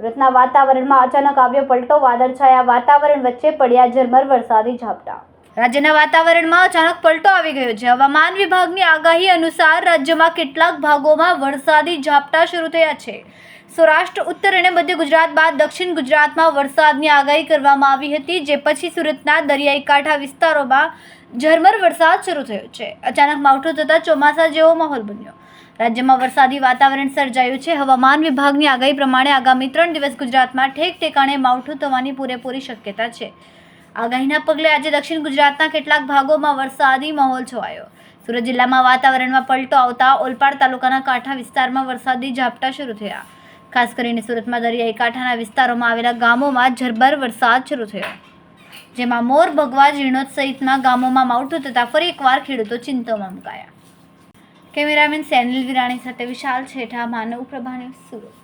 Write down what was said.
સુરતના વાતાવરણમાં અચાનક આવ્યો પલટો વાદળછાયા વાતાવરણ વચ્ચે પડ્યા ઝરમર વરસાદી ઝાપટા. રાજ્યના વાતાવરણમાં અચાનક પલટો આવી ગયો છે. હવામાન વિભાગની આગાહી અનુસાર રાજ્યમાં કેટલાક ભાગોમાં વરસાદી ઝાપટા શરૂ થયા છે. સૌરાષ્ટ્ર, ઉત્તર અને મધ્ય ગુજરાત બાદ દક્ષિણ ગુજરાતમાં વરસાદની આગાહી કરવામાં આવી હતી, જે પછી સુરતના દરિયાઈ કાંઠા વિસ્તારોમાં ઝરમર વરસાદ શરૂ થયો છે. અચાનક માવઠું થતાં ચોમાસા જેવો માહોલ બન્યો. રાજ્યમાં વરસાદી વાતાવરણ સર્જાયું છે. હવામાન વિભાગની આગાહી પ્રમાણે આગામી ત્રણ દિવસ ગુજરાતમાં ઠેક ઠેકાણે માવઠું થવાની પૂરેપૂરી શક્યતા છે. આગાહીના પગલે આજે દક્ષિણ ગુજરાતના કેટલાક ભાગોમાં વરસાદી માહોલ છવાયો. સુરત જિલ્લામાં વાતાવરણમાં પલટો આવતા ઓલપાડ તાલુકાના કાંઠા વિસ્તારમાં વરસાદી ઝાપટા શરૂ થયા. ખાસ કરીને સુરતમાં દરિયાઈ કાંઠાના વિસ્તારોમાં આવેલા ગામોમાં ઝરમર વરસાદ શરૂ થયો. જેમાં મોર ભગવા ઝીણોદ સહિતના ગામોમાં માવઠું થતાં ફરી એકવાર ખેડૂતો ચિંતામાં મુકાયા. કેમેરામેન સેનિલ વિરાણી સાથે વિશાલ છેઠા, માનવ પ્રભા સુરત.